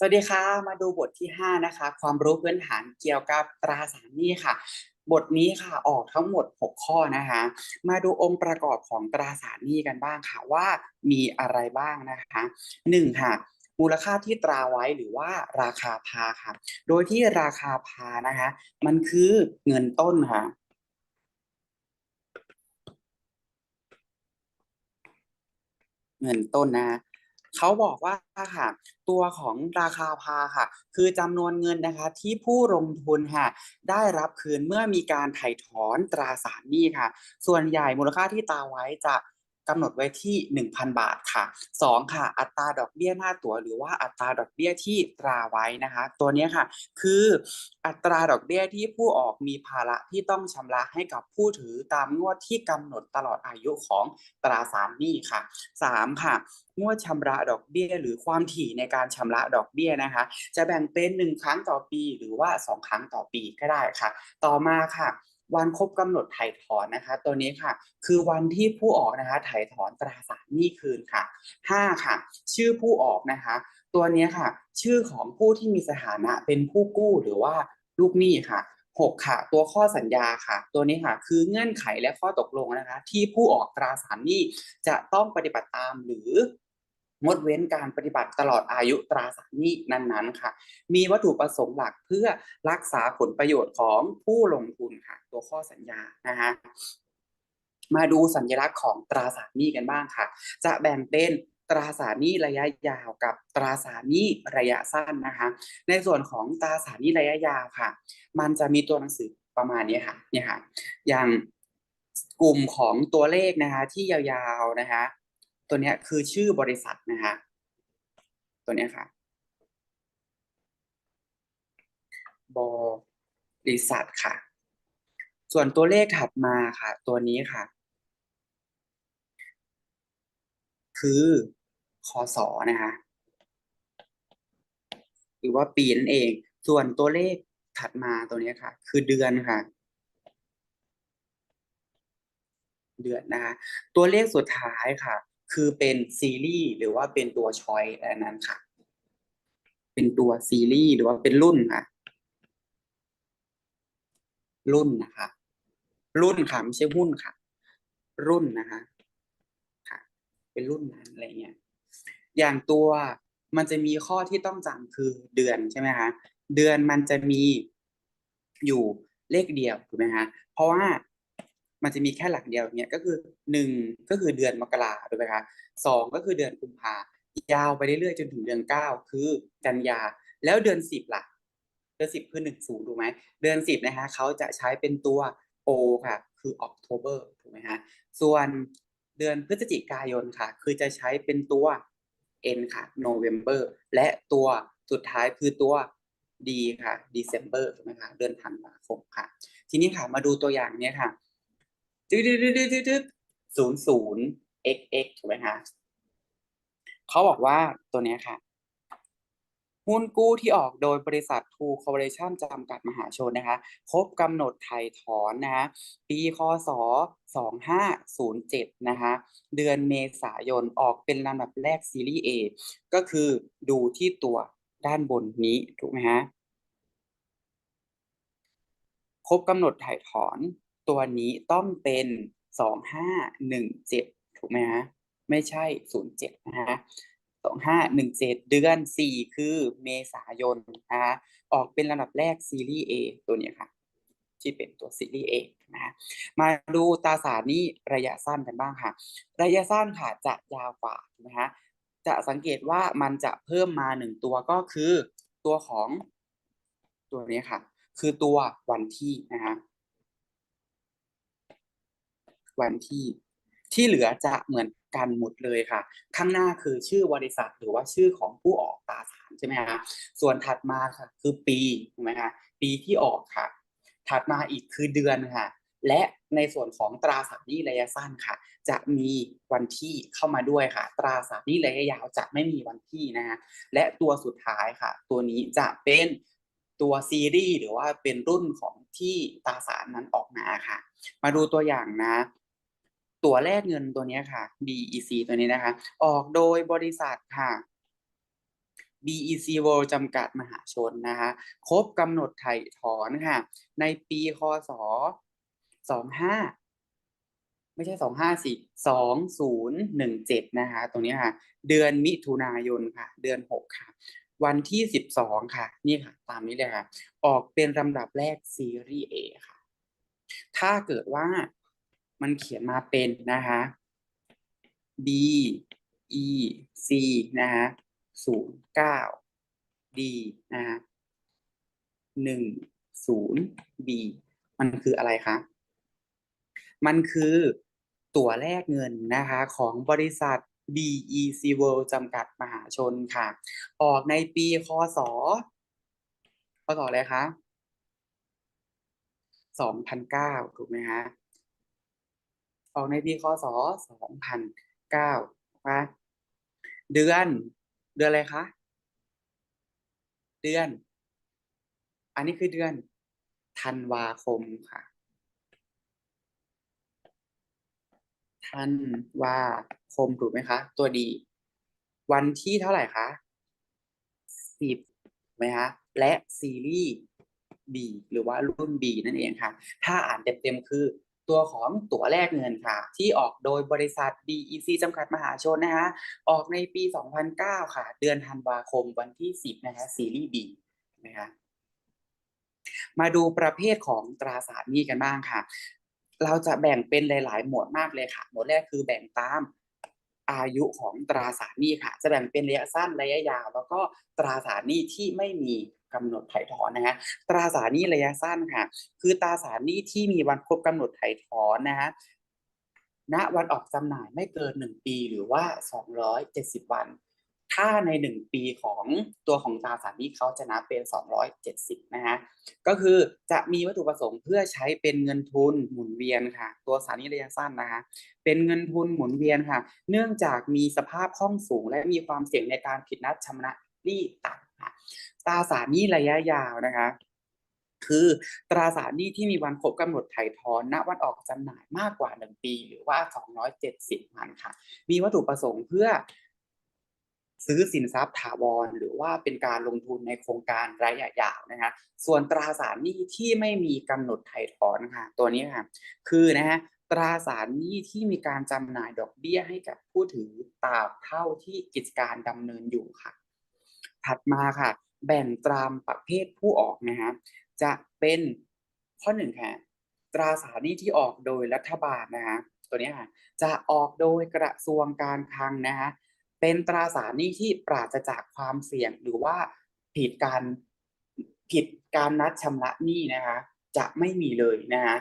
สวัสดีค่ะ มาดูบทที่ 5 นะคะ ความรู้พื้นฐานเกี่ยวกับตราสารหนี้ค่ะ บทนี้ค่ะออกทั้งหมด 6 ข้อนะคะ มาดูองค์ประกอบของตราสารหนี้กันบ้างค่ะว่ามีอะไรบ้างนะคะ 1. ค่ะ มูลค่าที่ตราไว้หรือว่าราคาพาค่ะ โดยที่ราคาพานะคะ มันคือเงินต้นค่ะเงินต้นนะคะ เขาบอกว่าค่ะตัวของราคาพาค่ะ คือจำนวนเงินนะคะที่ผู้ลงทุนค่ะได้รับคืนเมื่อมีการไถ่ถอนตราสารหนี้ค่ะ ส่วนใหญ่มูลค่าที่ตาไว้จะ กำหนดไว้ที่ 1,000 บาทค่ะ 2 ค่ะ อัตราดอกเบี้ยหน้าตั๋วหรือว่าอัตราดอกเบี้ยที่ตราไว้นะคะ ตัวนี้ค่ะ คืออัตราดอกเบี้ยที่ผู้ออกมีภาระที่ต้องชำระให้กับผู้ถือตามงวดที่กำหนดตลอดอายุของตราสารหนี้ค่ะ 3 ค่ะงวดชำระดอกเบี้ย หรือความถี่ในการชำระดอกเบี้ยนะคะ จะแบ่งเป็น 1 ครั้งต่อปี หรือว่า 2 ครั้งต่อปีก็ได้ค่ะ ต่อมาค่ะ วันครบกำหนดถ่ายถอนนะคะ ตัวนี้ค่ะ คือวันที่ผู้ออกนะคะถ่ายถอนตราสารหนี้คืนค่ะ 5 ค่ะ ชื่อผู้ออกนะคะ ตัวนี้ค่ะ ชื่อของผู้ที่มีสถานะเป็นผู้กู้หรือว่าลูกหนี้ค่ะ 6 ค่ะ ตัวข้อสัญญาค่ะ ตัวนี้ค่ะ คือเงื่อนไขและข้อตกลงนะคะ ที่ผู้ออกตราสารหนี้จะต้องปฏิบัติตามหรือ งดเว้นการปฏิบัติตลอดอายุตราสารหนี้นั้นๆค่ะ มีวัตถุประสงค์หลักเพื่อรักษาผลประโยชน์ของผู้ลงทุนค่ะ ตัวข้อสัญญานะคะมาดูสัญลักษณ์ของตราสารหนี้กันบ้างค่ะ จะแบ่งเป็นตราสารหนี้ระยะยาวกับตราสารหนี้ระยะสั้นนะคะ ในส่วนของตราสารหนี้ระยะยาวค่ะ มันจะมีตัวหนังสือประมาณนี้ค่ะเนี่ยค่ะ อย่างกลุ่มของตัวเลขนะคะที่ยาวๆนะคะ ตัวนี้คือชื่อบริษัทนะคะตัวนี้ค่ะ บริษัทค่ะ ส่วนตัวเลขถัดมาค่ะ ตัวนี้ค่ะ คือคศนะคะหรือว่าปีนั่นเอง ส่วนตัวเลขถัดมาตัวนี้ค่ะ คือเดือนค่ะ เดือนนะคะตัวเลขสุดท้ายค่ะ คือเป็นซีรีส์หรือว่าเป็นตัวชอยอันนั้นค่ะ เป็นตัวซีรีส์หรือว่าเป็นรุ่นค่ะ รุ่นนะคะ รุ่นค่ะไม่ใช่หุ้นค่ะ รุ่นนะคะค่ะ เป็นรุ่นนั้นอะไรเงี้ย อย่างตัวมันจะมีข้อที่ต้องจำคือเดือนใช่ไหมคะเดือนมันจะมีอยู่เลขเดียวถูกไหมคะเพราะว่า มันจะมีแค่หลักเดียวเนี่ยก็คือหนึ่งก็คือเดือนมกราถูกไหมคะสองก็คือเดือนกุมภายาวไปเรื่อยๆจนถึงเดือนเก้าคือกันยา แล้วเดือนสิบล่ะ เดือนสิบคือหนึ่งศูนย์ถูกไหมเดือนสิบนะคะเขาจะใช้เป็นตัว O ค่ะ คือ October ถูกไหมฮะส่วนเดือนพฤศจิกายนค่ะ คือจะใช้เป็นตัว N ค่ะ November และตัวสุดท้ายคือตัว D ค่ะ December ถูกไหมคะเดือนธันวาคมค่ะ ทีนี้ค่ะมาดูตัวอย่างเนี้ยค่ะ ตึ๊ดตึ๊ดตึ๊ดตึ๊ดตึ๊ดศูนย์ศูนย์ x x ถูกไหมคะเขาบอกว่าตัวเนี้ยค่ะ หุ้นกู้ที่ออกโดยบริษัท True Corporation จำกัดมหาชนนะคะ ครบกำหนดไถ่ถอนนะคะปีคศ2507 นะคะ เดือนเมษายนออกเป็นลำดับแรกซีรีส์ A ก็คือดูที่ตัวด้านบนนี้ ถูกไหมฮะ ครบกำหนดถ่ายถอน ตัวนี้ต้องเป็น2517ถูกไหมฮะไม่ใช่07นย์เจ็ดนะฮะ2517เจ็ดเดือน4คือเมษายนนะฮะออกเป็นลำดับแรกซีรีส์ A ตัวนี้ค่ะ ที่เป็นตัวซีรีส์ A นะฮะมาดูตราสารนี้ระยะสั้นกันบ้างค่ะ ระยะสั้นค่ะจะยาวกว่าถูกไหมฮะจะสังเกตว่ามันจะเพิ่มมาหนึ่งตัวก็คือตัวของตัวนี้ค่ะ คือตัววันที่นะฮะ วันที่ ที่เหลือจะเหมือนกันหมดเลยค่ะ ข้างหน้าคือชื่อบริษัทหรือว่าชื่อของผู้ออกตราสารใช่ไหมคะส่วนถัดมาค่ะ คือปีถูกไหมคะปีที่ออกค่ะ ถัดมาอีกคือเดือนค่ะ และในส่วนของตราสารหนี้ระยะสั้นค่ะ จะมีวันที่เข้ามาด้วยค่ะ ตราสารหนี้ระยะยาวจะไม่มีวันที่นะฮะและตัวสุดท้ายค่ะ ตัวนี้จะเป็นตัวซีรีส์หรือว่าเป็นรุ่นของที่ตราสารนั้นออกมาค่ะ มาดูตัวอย่างนะ ตั๋วแลกเงินตัวนี้ค่ะ DEC ตัวนี้นะคะ ออกโดยบริษัทค่ะ BEC World จำกัดมหาชนนะคะ ครบกำหนดไถ่ถอนค่ะ ในปีคศสองห้าไม่ใช่สองห้าสี่สองศูนย์หนึ่งเจ็ดนะคะ ตรงนี้ค่ะ เดือนมิถุนายนค่ะ เดือนหกค่ะ วันที่สิบสองค่ะ นี่ค่ะ ตามนี้เลยค่ะ ออกเป็นลำดับแรกซีรีส์ A ค่ะ ถ้าเกิดว่า มันเขียนมาเป็นนะคะ B E C นะฮะศูนย์เก้า D นะฮะหนึ่งศูนย์ B มันคืออะไรคะ มันคือตัวแลกเงินนะคะของบริษัท BEC World จำกัดมหาชนค่ะ ออกในปีคศพศอะไรคะสองพันเก้าถูกไหมคะ ออกในปีคศสองพันเก้าว่าเดือน เดือนอะไรคะ เดือน อันนี้คือเดือนธันวาคมค่ะธันวาคมถูกไหมคะ ตัวดี วันที่เท่าไหร่คะสิบไหมคะและซีรีส์ B หรือว่ารุ่น B นั่นเองค่ะ ถ้าอ่านเต็มๆคือ ตัวของตั๋วแลกเงินค่ะ ที่ออกโดยบริษัท BEC จำกัดมหาชนนะคะออกในปี 2009 ค่ะ เดือนธันวาคมวันที่ 10 นะคะซีรีส์ B นะคะมาดูประเภทของตราสารหนี้กันบ้างค่ะ เราจะแบ่งเป็นหลาย ๆ หมวดมากเลยค่ะ หมวดแรกคือแบ่งตาม อายุของตราสารหนี้ค่ะ จะแบ่งเป็นระยะสั้นระยะยาว แล้วก็ตราสารหนี้ที่ไม่มีกำหนดไถ่ถอนนะฮะตราสารหนี้ระยะสั้นค่ะ คือตราสารหนี้ที่มีวันครบกำหนดไถ่ถอนนะฮะณวันออกจำหน่ายไม่เกิน 1 ปีหรือว่า 270 วัน ถ้าใน 1 ปีของตัวของตราสารนี้เขาจะนับเป็น 270 นะฮะ ก็คือจะมีวัตถุประสงค์เพื่อใช้เป็นเงินทุนหมุนเวียนค่ะ ตัวสารนี้ระยะสั้นนะคะ เป็นเงินทุนหมุนเวียนค่ะ เนื่องจากมีสภาพคล่องสูง และมีความเสี่ยงในการผิดนัดชำระหนี้ต่ำค่ะตราสารนี้ระยะยาวนะคะคือตราสารหนี้ที่มีวันครบกำหนดไถ่ถอนณวันออกจำหน่ายมากกว่า 1 ปี หรือว่า 270วันค่ะ มีวัตถุประสงค์เพื่อ ซื้อสินทรัพย์ถาวร หรือว่าเป็นการลงทุนในโครงการระยะยาวนะคะส่วนตราสารหนี้ที่ไม่มีกำหนดไถ่ถอนค่ะตัวนี้ค่ะคือนะฮะตราสารหนี้ที่มีการจำหน่ายดอกเบี้ยให้กับผู้ถือตราบเท่าที่กิจการดำเนินอยู่ค่ะ ถัดมาค่ะ แบ่งตามประเภทผู้ออกนะฮะจะเป็นข้อหนึ่งค่ะตราสารหนี้ที่ออกโดยรัฐบาลนะฮะตัวนี้ค่ะจะออกโดยกระทรวงการคลังนะฮะ เป็นตราสารหนี้ที่ปราศจากความเสี่ยงหรือว่าผิดการผิดการนัดชำระหนี้นะคะ จะไม่มีเลยนะฮะ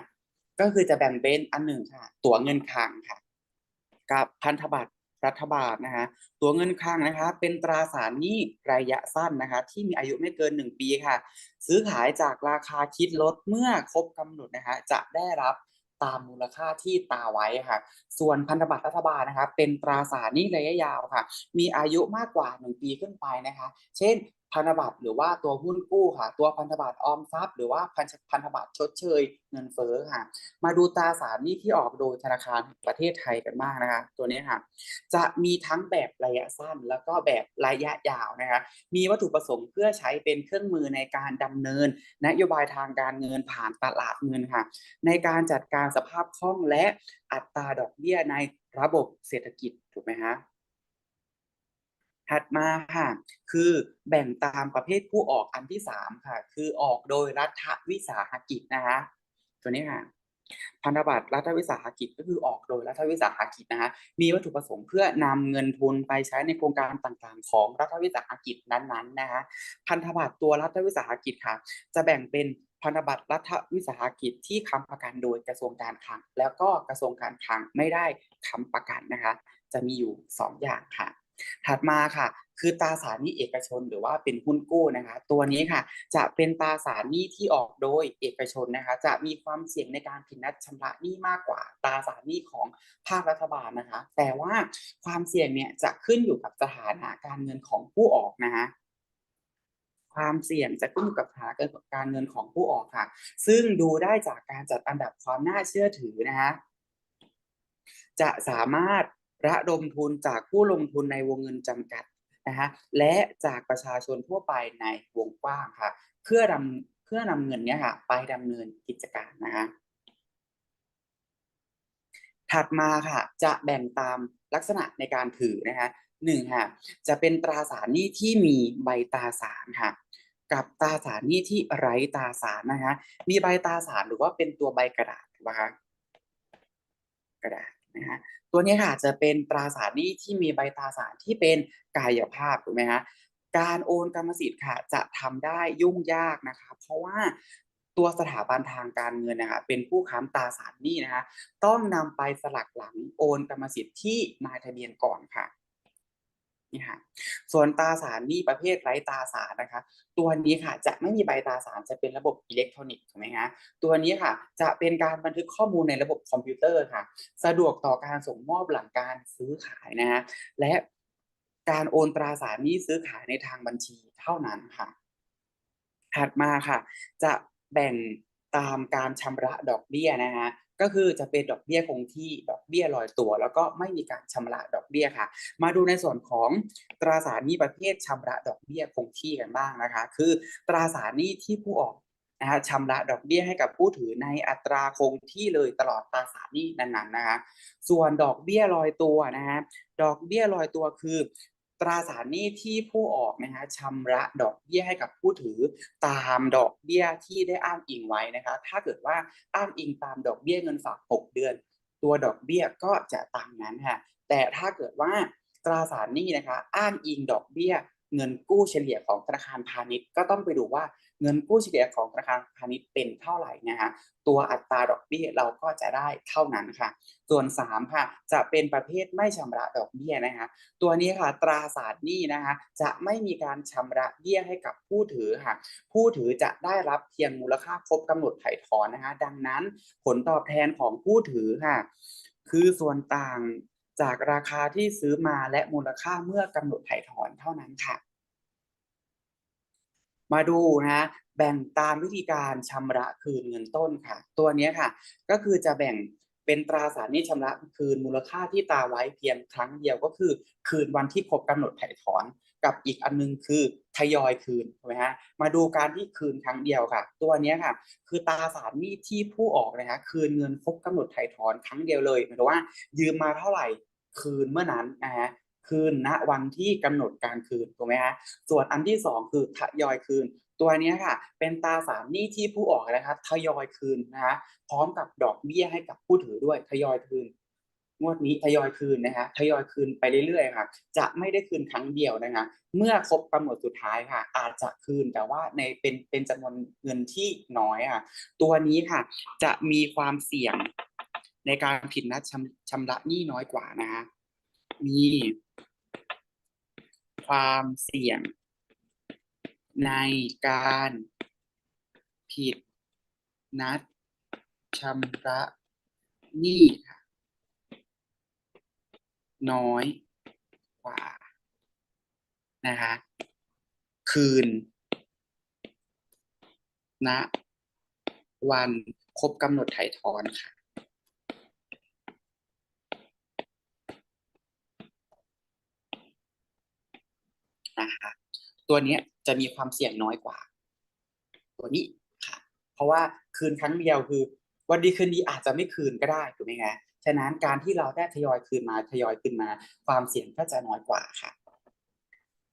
ก็คือจะแบ่งเป็นอันหนึ่งค่ะ ตั๋วเงินคลังค่ะ กับพันธบัตรรัฐบาลนะคะ ตัวเงินคลังนะคะ เป็นตราสารหนี้ระยะสั้นนะคะ ที่มีอายุไม่เกิน1ปีค่ะ ซื้อขายจากราคาคิดลดเมื่อครบกำหนดนะคะ จะได้รับ ตามมูลค่าที่ตาไว้ค่ะ ส่วนพันธบัตรรัฐบาลนะคะเป็นตราสารหนี้ระยะยาวค่ะ มีอายุมากกว่า 1 ปีขึ้นไปนะคะ เช่น พันธบัตรหรือว่าตัวหุ้นกู้ค่ะ ตัวพันธบัตรออมทรัพย์ หรือว่าพันพันธบัตรชดเชยเงินเฟ้อค่ะ มาดูตราสารหนี้ที่ออกโดยธนาคารประเทศไทยกันบ้างนะคะ ตัวนี้ค่ะ จะมีทั้งแบบระยะสั้น แล้วก็แบบระยะยาวนะคะ มีวัตถุประสงค์เพื่อใช้เป็นเครื่องมือในการดำเนิน นโยบายทางการเงินผ่านตลาดเงินค่ะ ในการจัดการสภาพคล่องและอัตราดอกเบี้ยในระบบเศรษฐกิจถูกไหมคะ ถัดมาค่ะคือแบ่งตามประเภทผู้ออกอันที่สามค่ะ คือออกโดยรัฐวิสาหกิจนะคะตัวนี้ค่ะพันธบัตรรัฐวิสาหกิจก็คือออกโดยรัฐวิสาหกิจนะคะมีวัตถุประสงค์เพื่อนำเงินทุนไปใช้ในโครงการต่างๆ ของรัฐวิสาหกิจนั้นๆนะคะพันธบัตรตัวรัฐวิสาหกิจค่ะ จะแบ่งเป็นพันธบัตรรัฐวิสาหกิจที่ค้ำประกันโดยกระทรวงการคลัง แล้วก็กระทรวงการคลังไม่ได้ค้ำประกันนะคะ จะมีอยู่ 2 อย่างค่ะ ถัดมาค่ะ คือตราสารหนี้เอกชนหรือว่าเป็นหุ้นกู้นะคะ ตัวนี้ค่ะ จะเป็นตราสารหนี้ที่ออกโดยเอกชนนะคะ จะมีความเสี่ยงในการผิดนัดชำระหนี้มากกว่าตราสารหนี้ของภาครัฐบาลนะคะ แต่ว่าความเสี่ยงเนี่ยจะขึ้นอยู่กับสถานะการเงินของผู้ออกนะคะความเสี่ยงจะขึ้นกับสถานะการเงินของผู้ออกค่ะ ซึ่งดูได้จากการจัดอันดับความน่าเชื่อถือนะคะจะสามารถ ระดมทุนจากผู้ลงทุนในวงเงินจำกัดนะคะและจากประชาชนทั่วไปในวงกว้างค่ะ เพื่อนำเพื่อนำเงินเนี้ยค่ะ ไปดำเนินกิจการนะคะถัดมาค่ะ จะแบ่งตามลักษณะในการถือนะคะหนึ่งค่ะ จะเป็นตราสารหนี้ที่มีใบตราสารค่ะ กับตราสารหนี้ที่ไร้ตราสารนะคะมีใบตราสารหรือว่าเป็นตัวใบกระดาษถูกไหมคะกระดาษนะฮะ ตัวนี้ค่ะจะเป็นตราสารหนี้ที่มีใบตราสารที่เป็นกายภาพถูกไหมฮะการโอนกรรมสิทธิ์ค่ะจะทำได้ยุ่งยากนะคะเพราะว่าตัวสถาบันทางการเงินนะคะเป็นผู้ค้ำตราสารหนี้นะคะต้องนำไปสลักหลังโอนกรรมสิทธิ์ที่นายทะเบียนก่อนค่ะ นี่ค่ะ ส่วนตาสารนี้ประเภทไร้ตาสารนะคะ ตัวนี้ค่ะจะไม่มีใบตาสารจะเป็นระบบอิเล็กทรอนิกส์ถูกไหมฮะตัวนี้ค่ะจะเป็นการบันทึกข้อมูลในระบบคอมพิวเตอร์ค่ะ สะดวกต่อการส่งมอบหลังการซื้อขายนะฮะและการโอนตราสารนี้ซื้อขายในทางบัญชีเท่านั้นค่ะ ถัดมาค่ะ จะแบ่งตามการชำระดอกเบี้ยนะฮะ ก็คือจะเป็นดอกเบี้ยคงที่ดอกเบี้ยลอยตัว แล้วก็ไม่มีการชำระดอกเบี้ยค่ะ มาดูในส่วนของตราสารหนี้ประเภทชำระดอกเบี้ยคงที่กันบ้างนะคะ คือตราสารหนี้ที่ผู้ออกนะฮะชำระดอกเบี้ยให้กับผู้ถือในอัตราคงที่เลยตลอดตราสารหนี้นั้นๆนะคะ ส่วนดอกเบี้ยลอยตัวนะฮะดอกเบี้ยลอยตัวคือ ตราสารหนี้ที่ผู้ออกนะฮะชำระดอกเบี้ยให้กับผู้ถือตามดอกเบี้ยที่ได้อ้างอิงไว้นะคะถ้าเกิดว่าอ้างอิงตามดอกเบี้ยเงินฝาก 6 เดือน ตัวดอกเบี้ยก็จะตามนั้นค่ะแต่ถ้าเกิดว่าตราสารหนี้นะคะ อ้างอิงดอกเบี้ย เงินกู้เฉลี่ยของธนาคารพาณิชย์ก็ต้องไปดูว่าเงินกู้เฉลี่ยของธนาคารพาณิชย์เป็นเท่าไหร่นะฮะตัวอัตราดอกเบี้ยเราก็จะได้เท่านั้นค่ะ ส่วน3ค่ะจะเป็นประเภทไม่ชำระดอกเบี้ยนะคะตัวนี้ค่ะตราสารหนี้นะคะจะไม่มีการชำระเบี้ยให้กับผู้ถือค่ะ ผู้ถือจะได้รับเพียงมูลค่าครบกำหนดไถ่ถอนนะคะดังนั้นผลตอบแทนของผู้ถือค่ะ คือส่วนต่าง จากราคาที่ซื้อมาและมูลค่าเมื่อกำหนดไถ่ถอนเท่านั้นค่ะ มาดูนะแบ่งตามวิธีการชำระคืนเงินต้นค่ะ ตัวนี้ค่ะ ก็คือจะแบ่งเป็นตราสารหนี้ชำระคืนมูลค่าที่ตาไว้เพียงครั้งเดียวก็คือ คืนวันที่ครบกำหนดไถ่ถอน กับอีกอันนึงคือ ทยอยคืนถูกไหมฮะมาดูการที่คืนครั้งเดียวค่ะ ตัวนี้ค่ะ คือตราสารหนี้ที่ผู้ออกนะฮะคืนเงินครบกำหนดไถ่ถอนครั้งเดียวเลยหมายถึงว่า ยืมมาเท่าไหร่คืนเมื่อนั้นนะฮะคืนณวันที่กำหนดการคืนถูกไหมฮะส่วนอันที่สองคือทยอยคืน ตัวนี้ค่ะ เป็นตาสารหนี้ที่ผู้ออกนะครับทยอยคืนนะฮะพร้อมกับดอกเบี้ยให้กับผู้ถือด้วยทยอยคืน งวดนี้ทยอยคืนนะฮะทยอยคืนไปเรื่อยๆค่ะ จะไม่ได้คืนครั้งเดียวนะคะ เมื่อครบกำหนดสุดท้ายค่ะ อาจจะคืนแต่ว่าในเป็นเป็นจำนวนเงินที่น้อยค่ะ ตัวนี้ค่ะ จะมีความเสี่ยงในการผิดนัดชำชำระหนี้น้อยกว่านะฮะมีความเสี่ยง ในการผิดนัดชำระหนี้ค่ะ น้อยกว่านะคะคืนณวันครบกำหนดไถ่ถอนค่ะ นะคะตัวนี้จะมีความเสี่ยงน้อยกว่า ตัวนี้ค่ะ เพราะว่าคืนครั้งเดียวคือ วันดีคืนดีอาจจะไม่คืนก็ได้ถูกไหมคะ ฉะนั้นการที่เราได้ทยอยคืนมาทยอยคืนมา ความเสี่ยงก็จะน้อยกว่าค่ะ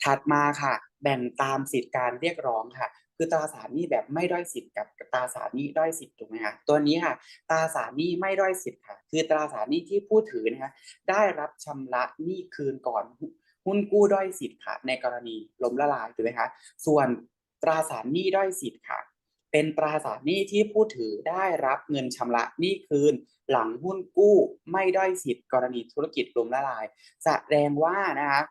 ถัดมาค่ะ แบ่งตามสิทธิการเรียกร้องค่ะ คือตราสารนี้แบบไม่ด้อยสิทธิ์กับตราสารนี้ด้อยสิทธิ์ถูกไหมคะตัวนี้ค่ะ ตราสารนี้ไม่ด้อยสิทธิ์ค่ะ คือตราสารนี้ที่ผู้ถือนะคะได้รับชำระหนี้คืนก่อนหุ้นกู้ด้อยสิทธิ์ค่ะ ในกรณีล้มละลายถูกไหมคะส่วนตราสารหนี้ด้อยสิทธิ์ค่ะ เป็นตราสารหนี้ที่ผู้ถือได้รับเงินชำระหนี้คืน หลังหุ้นกู้ไม่ด้อยสิทธิ์กรณีธุรกิจล้มละลาย แสดงว่านะคะ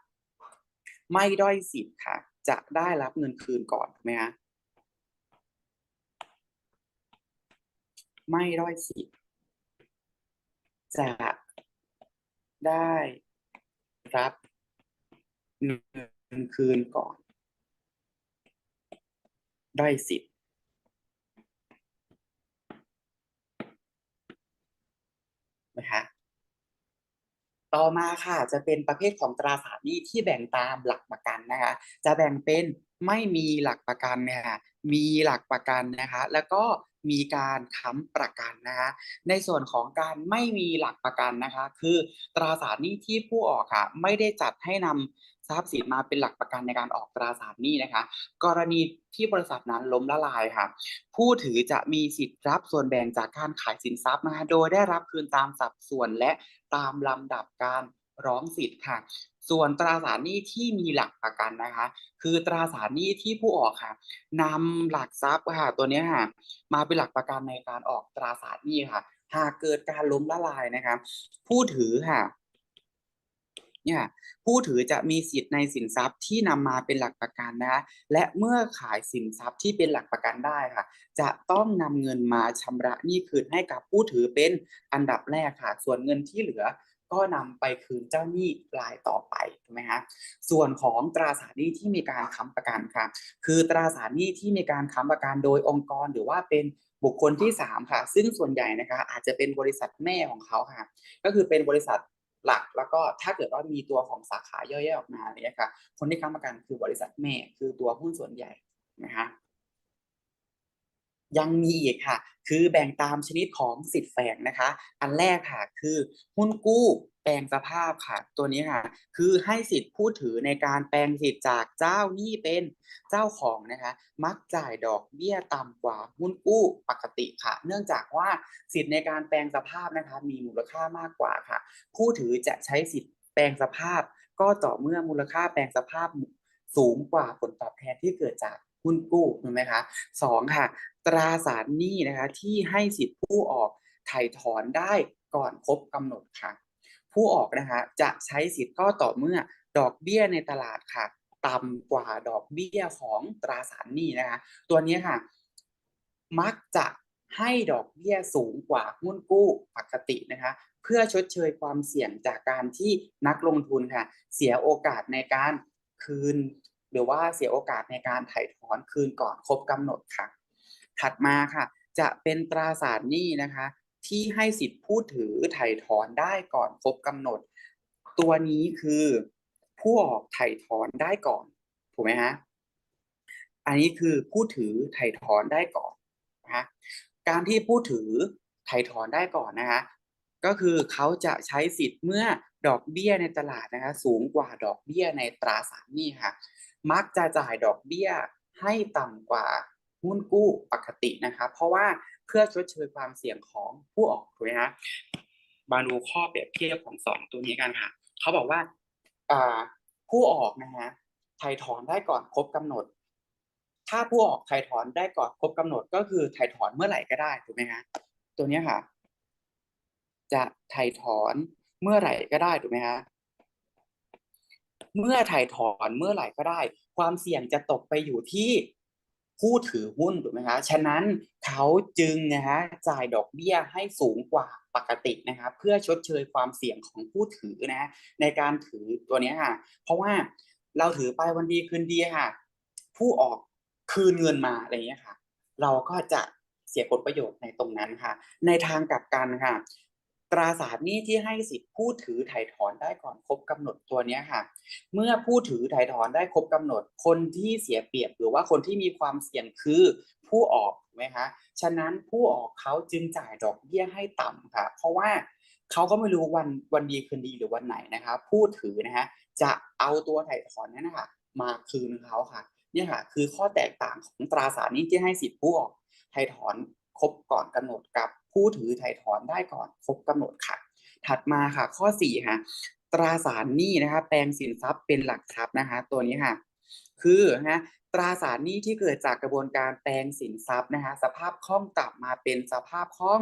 ไม่ด้อยสิทธิ์ค่ะ จะได้รับเงินคืนก่อนถูกไหมคะไม่ด้อยสิทธิ์จะได้รับเงินคืนก่อนได้สิทธิ์ นะคะต่อมาค่ะจะเป็นประเภทของตราสารหนี้ที่แบ่งตามหลักประกันนะคะ จะแบ่งเป็นไม่มีหลักประกันนะคะมีหลักประกันนะคะ แล้วก็มีการค้ำประกันนะคะ ในส่วนของการไม่มีหลักประกันนะคะ คือตราสารหนี้ที่ผู้ออกค่ะ ไม่ได้จัดให้นำ ทรัพย์สินมาเป็นหลักประกันในการออกตราสารหนี้นะคะ กรณีที่บริษัทนั้นล้มละลายค่ะ ผู้ถือจะมีสิทธิ์รับส่วนแบ่งจากการขายสินทรัพย์นะคะโดยได้รับคืนตามสัดส่วนและตามลำดับการร้องสิทธิ์ค่ะ ส่วนตราสารหนี้ที่มีหลักประกันนะคะ คือตราสารหนี้ที่ผู้ออกค่ะนำหลักทรัพย์ค่ะตัวนี้ค่ะมาเป็นหลักประกันในการออกตราสารหนี้ค่ะ หากเกิดการล้มละลายนะครับผู้ถือค่ะ เนี่ยผู้ถือจะมีสิทธิ์ในสินทรัพย์ที่นำมาเป็นหลักประกันนะคะและเมื่อขายสินทรัพย์ที่เป็นหลักประกันได้ค่ะ จะต้องนำเงินมาชำระหนี้คืนให้กับผู้ถือเป็นอันดับแรกค่ะ ส่วนเงินที่เหลือก็นำไปคืนเจ้าหนี้รายต่อไปถูกไหมฮะส่วนของตราสารหนี้ที่มีการค้ำประกันค่ะ คือตราสารหนี้ที่มีการค้ำประกันโดยองค์กรหรือว่าเป็นบุคคลที่สามค่ะ ซึ่งส่วนใหญ่นะคะอาจจะเป็นบริษัทแม่ของเขาค่ะ ก็คือเป็นบริษัท หลัก แล้วก็ถ้าเกิดว่ามีตัวของสาขาย่อยๆออกมาเนี่ยค่ะคนที่ค้ำประกันคือบริษัทแม่คือตัวหุ้นส่วนใหญ่นะคะยังมีอีกค่ะ คือแบ่งตามชนิดของสิทธิ์แฝงนะคะ อันแรกค่ะ คือหุ้นกู้ แปลงสภาพค่ะ ตัวนี้ค่ะ คือให้สิทธิ์ผู้ถือในการแปลงสิทธิ์จากเจ้าหนี้เป็นเจ้าของนะคะ มักจ่ายดอกเบี้ยต่ำกว่าหุ้นกู้ปกติค่ะ เนื่องจากว่าสิทธิ์ในการแปลงสภาพนะคะ มีมูลค่ามากกว่าค่ะ ผู้ถือจะใช้สิทธิ์แปลงสภาพ ก็ต่อเมื่อมูลค่าแปลงสภาพสูงกว่าผลตอบแทนที่เกิดจากหุ้นกู้ถูกไหมคะสองค่ะ ตราสารหนี้นะคะที่ให้สิทธิ์ผู้ออกไถ่ถอนได้ก่อนครบกำหนดค่ะ ผู้ออกนะคะจะใช้สิทธิ์ก็ต่อเมื่อดอกเบี้ยในตลาดค่ะต่ำกว่าดอกเบี้ยของตราสารหนี้นะคะตัวนี้ค่ะ มักจะให้ดอกเบี้ยสูงกว่าหุ้นกู้ปกตินะคะ เพื่อชดเชยความเสี่ยงจากการที่นักลงทุนค่ะ เสียโอกาสในการคืน หรือว่าเสียโอกาสในการถ่ายถอนคืนก่อนครบกำหนดค่ะ ถัดมาค่ะ จะเป็นตราสารหนี้นะคะ ที่ให้สิทธิ์ผู้ถือไถ่ถอนได้ก่อนครบกำหนด ตัวนี้คือผู้ออกไถ่ถอนได้ก่อนถูกไหมฮะอันนี้คือผู้ถือไถ่ถอนได้ก่อนนะคะการที่ผู้ถือไถ่ถอนได้ก่อนนะคะก็คือเขาจะใช้สิทธิ์เมื่อดอกเบี้ยในตลาดนะคะสูงกว่าดอกเบี้ยในตราสารหนี้ค่ะมักจะจ่ายดอกเบี้ยให้ต่ำกว่าหุ้นกู้ปกตินะคะเพราะว่า เพื่อชดเชยความเสี่ยงของผู้ออกถูกไหมฮะมาดูข้อเปรียบเทียบของสองตัวนี้กันค่ะเขาบอกว่าผู้ออกนะฮะไถ่ถอนได้ก่อนครบกำหนด ถ้าผู้ออกไถ่ถอนได้ก่อนครบกำหนด ก็คือไถ่ถอนเมื่อไหร่ก็ได้ถูกไหมฮะตัวนี้ค่ะ จะไถ่ถอนเมื่อไหร่ก็ได้ถูกไหมฮะเมื่อถ่ายถอนเมื่อไหร่ก็ได้ ความเสี่ยงจะตกไปอยู่ที่ ผู้ถือหุ้นถูกไหมคะฉะนั้นเขาจึงนะฮะจ่ายดอกเบี้ยให้สูงกว่าปกตินะครับเพื่อชดเชยความเสี่ยงของผู้ถือนะในการถือตัวนี้ค่ะ เพราะว่าเราถือไปวันดีคืนดีค่ะ ผู้ออกคืนเงินมาอะไรอย่างเงี้ยค่ะ เราก็จะเสียผลประโยชน์ในตรงนั้นค่ะ ในทางกลับกันค่ะ ตราสารหนี้ที่ให้สิทธิ์ผู้ถือถ่ายถอนได้ก่อนครบกำหนดตัวนี้ค่ะ เมื่อผู้ถือถ่ายถอนได้ครบกำหนด คนที่เสียเปรียบหรือว่าคนที่มีความเสี่ยงคือผู้ออกไหมคะฉะนั้นผู้ออกเขาจึงจ่ายดอกเบี้ยให้ต่ำค่ะ เพราะว่าเขาก็ไม่รู้วันวันดีคืนดีหรือวันไหนนะคะผู้ถือนะฮะจะเอาตัวถ่ายถอนนั้นนะคะมาคืนเขาค่ะนี่ค่ะคือข้อแตกต่างของตราสารนี้ที่ให้สิทธิ์ผู้ออกถ่ายถอนครบก่อนกำหนดกับ ผู้ถือถ่ายถอนได้ก่อนครบกำหนดค่ะ ถัดมาค่ะข้อ4ค่ะตราสารหนี้นะคะแปลงสินทรัพย์เป็นหลักทรัพย์นะคะ ตัวนี้ค่ะ คือนะตราสารหนี้ที่เกิดจากกระบวนการแปลงสินทรัพย์นะคะ สภาพคล่องต่ำมาเป็นสภาพคล่อง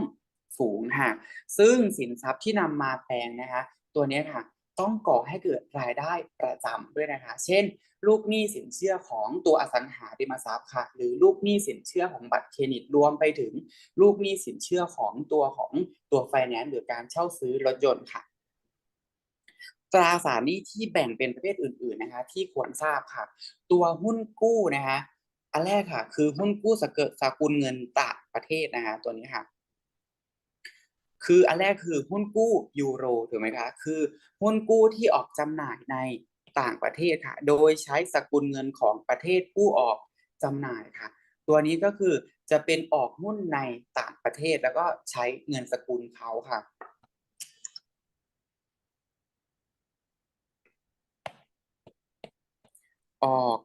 สูงค่ะ ซึ่งสินทรัพย์ที่นำมาแปลงนะคะ ตัวนี้ค่ะ ต้องก่อให้เกิดรายได้ประจำด้วยนะคะ เช่น ลูกหนี้สินเชื่อของตัวอสังหาริมทรัพย์ค่ะ หรือลูกหนี้สินเชื่อของบัตรเครดิตรวมไปถึง ลูกหนี้สินเชื่อของตัวของตัวไฟแนนซ์หรือการเช่าซื้อรถยนต์ค่ะตราสารนี้ที่แบ่งเป็นประเภทอื่น ๆนะคะ ที่ควรทราบค่ะ ตัวหุ้นกู้นะคะ อันแรกค่ะ คือหุ้นกู้สกุลเงินต่างประเทศนะคะ ตัวนี้ค่ะ คืออันแรกคือหุ้นกู้ยูโรถูกไหมคะคือหุ้นกู้ที่ออกจำหน่ายในต่างประเทศค่ะ โดยใช้สกุลเงินของประเทศผู้ออกจำหน่ายค่ะ ตัวนี้ก็คือจะเป็นออกหุ้นในต่างประเทศแล้วก็ใช้เงินสกุลเขาค่ะออก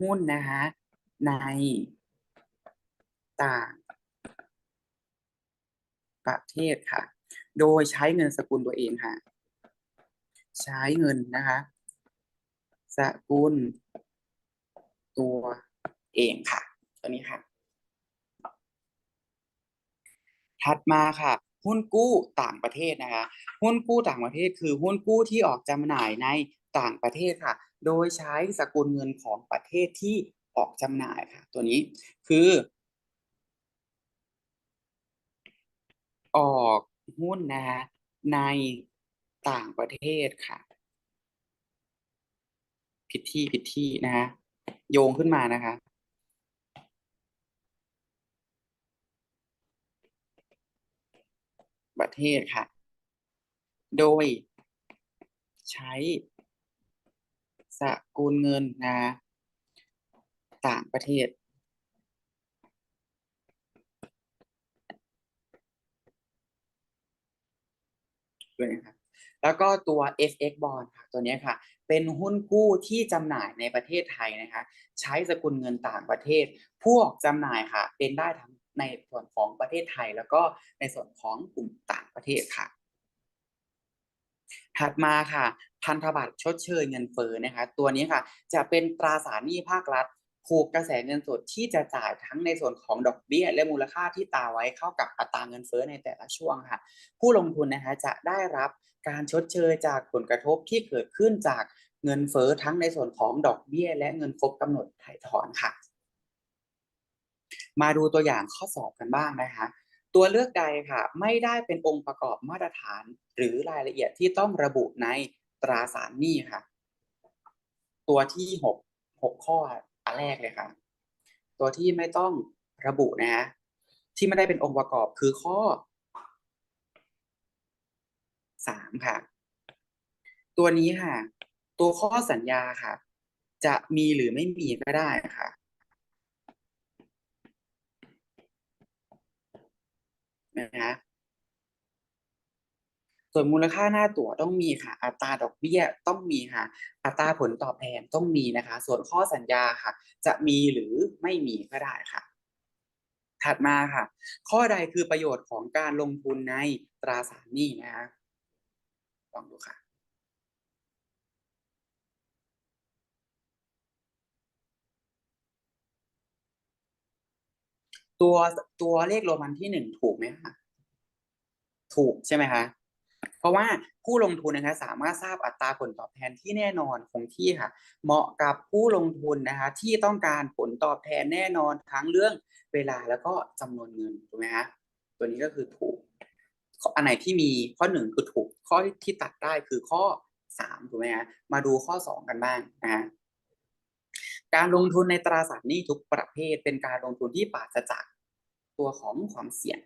หุ้นนะคะในต่าง ประเทศค่ะ โดยใช้เงินสกุลตัวเองค่ะ ใช้เงินนะคะ สกุลตัวเองค่ะ ตัวนี้ค่ะ ถัดมาค่ะ หุ้นกู้ต่างประเทศนะคะ หุ้นกู้ต่างประเทศคือหุ้นกู้ที่ออกจำหน่ายในต่างประเทศค่ะ โดยใช้สกุลเงินของประเทศที่ออกจำหน่ายค่ะ ตัวนี้คือ ออกหุ้นนะคะในต่างประเทศค่ะ ผิดที่ผิดที่นะคะโยงขึ้นมานะคะ ประเทศค่ะ โดยใช้สกุลเงินนะ ต่างประเทศ ด้วยนะครับแล้วก็ตัว FX bond ค่ะตัวนี้ค่ะ เป็นหุ้นกู้ที่จำหน่ายในประเทศไทยนะคะ ใช้สกุลเงินต่างประเทศ พวกจำหน่ายค่ะ เป็นได้ทั้งในส่วนของประเทศไทย แล้วก็ในส่วนของกลุ่มต่างประเทศค่ะ ถัดมาค่ะ พันธบัตรชดเชยเงินเฟ้อนะคะ ตัวนี้ค่ะ จะเป็นตราสารหนี้ภาครัฐ ผูกกระแสเงินสดที่จะจ่ายทั้งในส่วนของดอกเบี้ย และมูลค่าที่ตาไว้เข้ากับอัตราเงินเฟ้อในแต่ละช่วงค่ะ ผู้ลงทุนนะคะจะได้รับการชดเชยจากผลกระทบที่เกิดขึ้นจากเงินเฟ้อทั้งในส่วนของดอกเบี้ย และเงินครบกำหนดถ่ายถอนค่ะ มาดูตัวอย่างข้อสอบกันบ้างนะคะตัวเลือกใดค่ะ ไม่ได้เป็นองค์ประกอบมาตรฐาน หรือรายละเอียดที่ต้องระบุในตราสารหนี้ค่ะ ตัวที่หกหกข้อ อันแรกเลยค่ะตัวที่ไม่ต้องระบุนะฮะที่ไม่ได้เป็นองค์ประกอบคือข้อสามค่ะ ตัวนี้ค่ะ ตัวข้อสัญญาค่ะ จะมีหรือไม่มีก็ได้ค่ะนะฮะ ส่วนมูลค่าหน้าตั๋วต้องมีค่ะ อัตราดอกเบี้ยต้องมีค่ะ อัตราผลตอบแทนต้องมีนะคะ ส่วนข้อสัญญาค่ะ จะมีหรือไม่มีก็ได้ค่ะ ถัดมาค่ะ ข้อใดคือประโยชน์ของการลงทุนในตราสารหนี้นะคะลองดูค่ะตัวตัวเลขโรมันที่หนึ่งถูกไหมคะ ถูกใช่ไหมคะ เพราะว่าผู้ลงทุนนะคะสามารถทราบอัตราผลตอบแทนที่แน่นอนคงที่ค่ะ เหมาะกับผู้ลงทุนนะคะที่ต้องการผลตอบแทนแน่นอนทั้งเรื่องเวลาแล้วก็จำนวนเงินถูกไหมคะตัวนี้ก็คือถูก อันไหนที่มีข้อหนึ่งคือถูกข้อที่ตัดได้คือข้อสามถูกไหมฮะมาดูข้อสองกันบ้างนะฮะการลงทุนในตราสารหนี้ทุกประเภทเป็นการลงทุนที่ปราศจากตัวของความเสี่ยง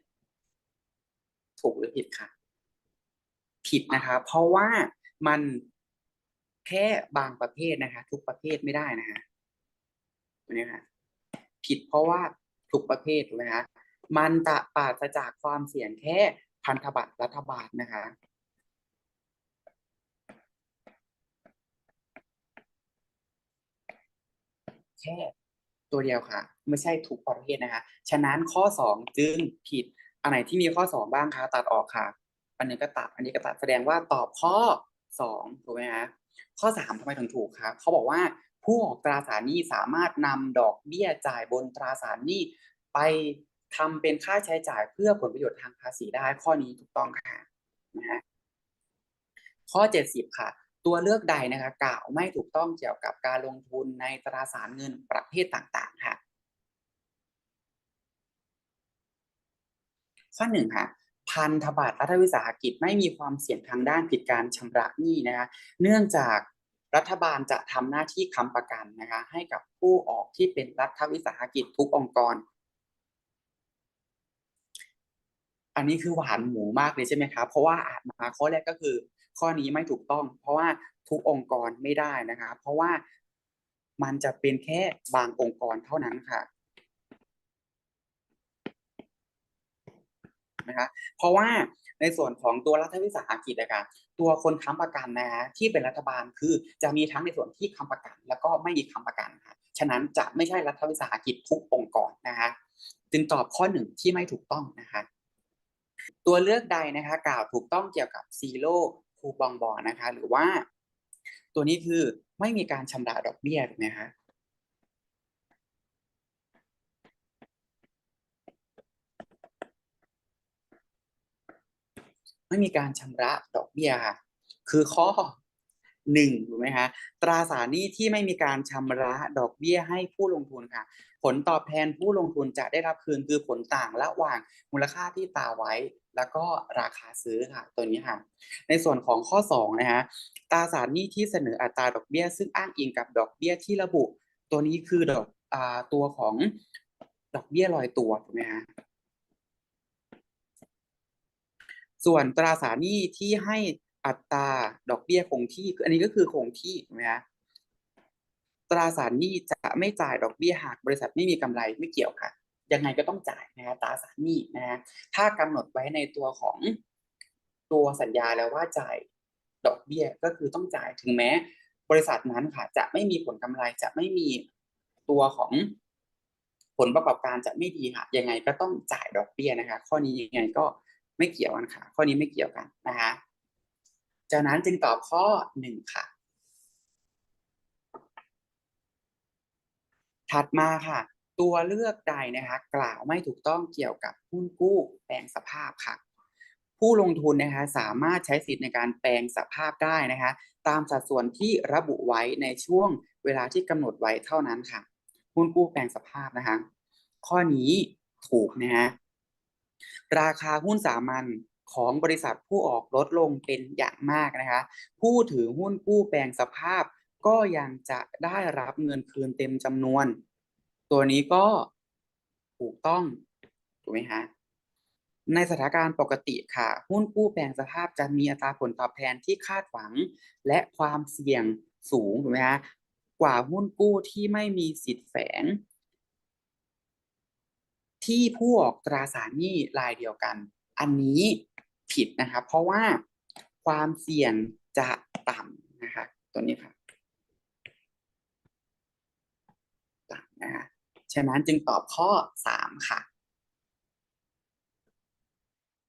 ถูกหรือผิดค่ะ ผิดนะคะ เพราะว่ามันแค่บางประเภทนะคะ ทุกประเภทไม่ได้นะคะนี้ค่ะผิดเพราะว่าทุกประเภทถูกไหมคะมันจะปราศจากความเสี่ยงแค่พันธบัตรรัฐบาลนะคะแค่ตัวเดียวค่ะ ไม่ใช่ทุกประเภทนะคะ ฉะนั้นข้อสองจึงผิดอันไหนที่มีข้อสองบ้างคะตัดออกค่ะ อันนี้ก็ตัดอันนี้ก็ตัดแสดงว่าตอบข้อสองถูกไหมคะข้อสามทำไมถึงถูกครับเขาบอกว่าผู้ออกตราสารหนี้สามารถนำดอกเบี้ยจ่ายบนตราสารหนี้ไปทำเป็นค่าใช้จ่ายเพื่อผลประโยชน์ทางภาษีได้ข้อนี้ถูกต้องค่ะนะฮะข้อ 70 ค่ะ ตัวเลือกใดนะคะกล่าวไม่ถูกต้องเกี่ยวกับการลงทุนในตราสารเงินประเภทต่างๆค่ะ ข้อหนึ่งค่ะ พันธบัตรรัฐวิสาหกิจไม่มีความเสี่ยงทางด้านผิดการชำระหนี้นะคะเนื่องจากรัฐบาลจะทำหน้าที่ค้ำประกันนะคะให้กับผู้ออกที่เป็นรัฐวิสาหกิจทุกองค์กร อันนี้คือหวานหมูมากเลยใช่ไหมครับเพราะว่าอานมาข้อแรกก็คือ ข้อนี้ไม่ถูกต้อง เพราะว่าทุกองค์กรไม่ได้นะครับเพราะว่ามันจะเป็นแค่บางองค์กรเท่านั้นค่ะ นะคะเพราะว่าในส่วนของตัวรัฐวิสาหกิจนะครับตัวคนค้ำประกันนะฮะที่เป็นรัฐบาลคือจะมีทั้งในส่วนที่ค้ำประกัน แล้วก็ไม่มีค้ำประกันค่ะฉะนั้นจะไม่ใช่รัฐวิสาหกิจทุกองค์กรนะฮะจึงตอบข้อหนึ่งที่ไม่ถูกต้องนะคะตัวเลือกใดนะคะกล่าวถูกต้องเกี่ยวกับซีโร่คูปองบอนะคะหรือว่า ตัวนี้คือไม่มีการชำระดอกเบี้ยถูกไหมคะ ไม่มีการชำระดอกเบี้ยค่ะคือข้อหนึ่งถูกไหมคะตราสารหนี้ที่ไม่มีการชำระดอกเบี้ยให้ผู้ลงทุนค่ะ ผลตอบแทนผู้ลงทุนจะได้รับคืนคือผลต่างระหว่างมูลค่าที่ตาไว้ แล้วก็ราคาซื้อค่ะตัวนี้ค่ะ ในส่วนของข้อ2นะคะตราสารหนี้ที่เสนออัตราดอกเบี้ย ซึ่งอ้างอิงกับดอกเบี้ยที่ระบุ ตัวนี้คือดอกอ่าตัวของดอกเบี้ยลอยตัวถูกไหมคะ ส่วนตราสารหนี้ที่ให้อัตราดอกเบี้ยคงที่อันนี้ก็คือคงที่ถูกไหมคะตราสารหนี้จะไม่จ่ายดอกเบี้ยหากบริษัทไม่มีกำไรไม่เกี่ยวค่ะ ยังไงก็ต้องจ่ายนะฮะตราสารหนี้นะฮะถ้ากำหนดไว้ในตัวของตัวสัญญาแล้วว่าจ่ายดอกเบี้ยก็คือต้องจ่ายถึงแม้ บริษัทนั้นค่ะ จะไม่มีผลกำไรจะไม่มีตัวของผลประกอบการจะไม่ดีค่ะยังไงก็ต้องจ่ายดอกเบี้ยนะคะ ข้อนี้ยังไงก็ ไม่เกี่ยวกันค่ะ ข้อนี้ไม่เกี่ยวกันนะคะจากนั้นจึงตอบข้อหนึ่งค่ะ ถัดมาค่ะ ตัวเลือกใดนะคะ กล่าวไม่ถูกต้องเกี่ยวกับหุ้นกู้แปลงสภาพค่ะ ผู้ลงทุนนะคะสามารถใช้สิทธิ์ในการแปลงสภาพได้นะคะ ตามสัดส่วนที่ระบุไว้ในช่วงเวลาที่กำหนดไว้เท่านั้นค่ะหุ้นกู้แปลงสภาพนะคะ ข้อนี้ถูกนะฮะ ราคาหุ้นสามัญของบริษัทผู้ออกลดลงเป็นอย่างมากนะคะ ผู้ถือหุ้นกู้แปลงสภาพ ก็ยังจะได้รับเงินคืนเต็มจำนวน ตัวนี้ก็ถูกต้องถูกไหมคะในสถานการณ์ปกติค่ะ หุ้นกู้แปลงสภาพจะมีอัตราผลตอบแทนที่คาดหวัง และความเสี่ยงสูงถูกไหมคะกว่าหุ้นกู้ที่ไม่มีสิทธิ์แฝง ที่ผู้ออกตราสารหนี้รายเดียวกัน อันนี้ผิดนะคะเพราะว่าความเสี่ยงจะต่ำนะคะตัวนี้ค่ะต่ำนะคะฉะนั้นจึงตอบข้อ 3 ค่ะ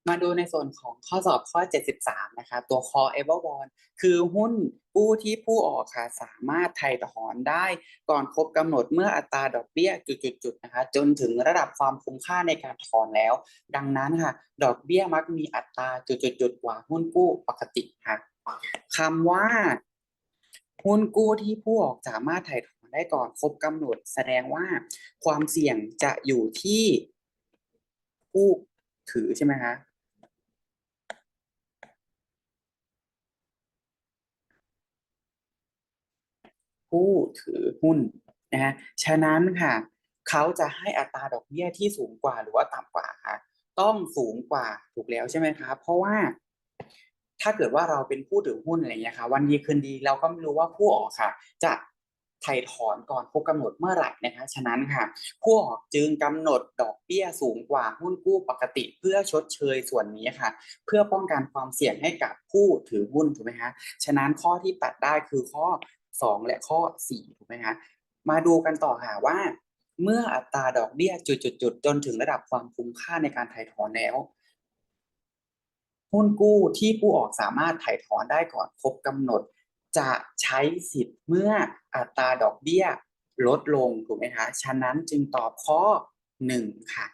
มาดูในส่วนของข้อสอบข้อ 73 นะคะตัว call ever bond คือหุ้นกู้ที่ผู้ออกค่ะสามารถไถ่ถอนได้ก่อนครบกำหนดเมื่ออัตราดอกเบี้ยจุดๆนะคะจนถึงระดับความคุ้มค่าในการถอนแล้ว ดังนั้นค่ะ ดอกเบี้ยมักมีอัตราจุดๆกว่าหุ้นกู้ปกติค่ะคำว่า หุ้นกู้ที่ผู้ออกสามารถไถ่ถอนได้ก่อนครบกำหนด แสดงว่าความเสี่ยงจะอยู่ที่ผู้ถือใช่ไหมคะ ผู้ถือหุ้นนะฮะฉะนั้นค่ะเขาจะให้อัตราดอกเบี้ยที่สูงกว่าหรือว่าต่ำกว่าคะต้องสูงกว่าถูกแล้วใช่ไหมคะเพราะว่า ถ้าเกิดว่าเราเป็นผู้ถือหุ้นอะไรเงี้ยค่ะ วันดีคืนดีเราก็ไม่รู้ว่าผู้ออกค่ะ จะไถ่ถอนก่อนครบกำหนดเมื่อไหร่นะคะ ฉะนั้นค่ะผู้ออกจึงกำหนดดอกเบี้ยสูงกว่าหุ้นกู้ปกติ เพื่อชดเชยส่วนนี้ค่ะ เพื่อป้องกันความเสี่ยงให้กับผู้ถือหุ้นถูกไหมคะฉะนั้นข้อที่ตัดได้คือข้อ สองและข้อสี่ถูกไหมคะมาดูกันต่อค่ะว่า เมื่ออัตราดอกเบี้ยจุดๆจนถึงระดับความคุ้มค่าในการถ่ายถอนแล้วหุ้นกู้ที่ผู้ออกสามารถถ่ายถอนได้ก่อนครบกำหนด จะใช้สิทธิ์เมื่ออัตราดอกเบี้ยลดลงถูกไหมคะ ฉะนั้นจึงตอบข้อหนึ่งค่ะ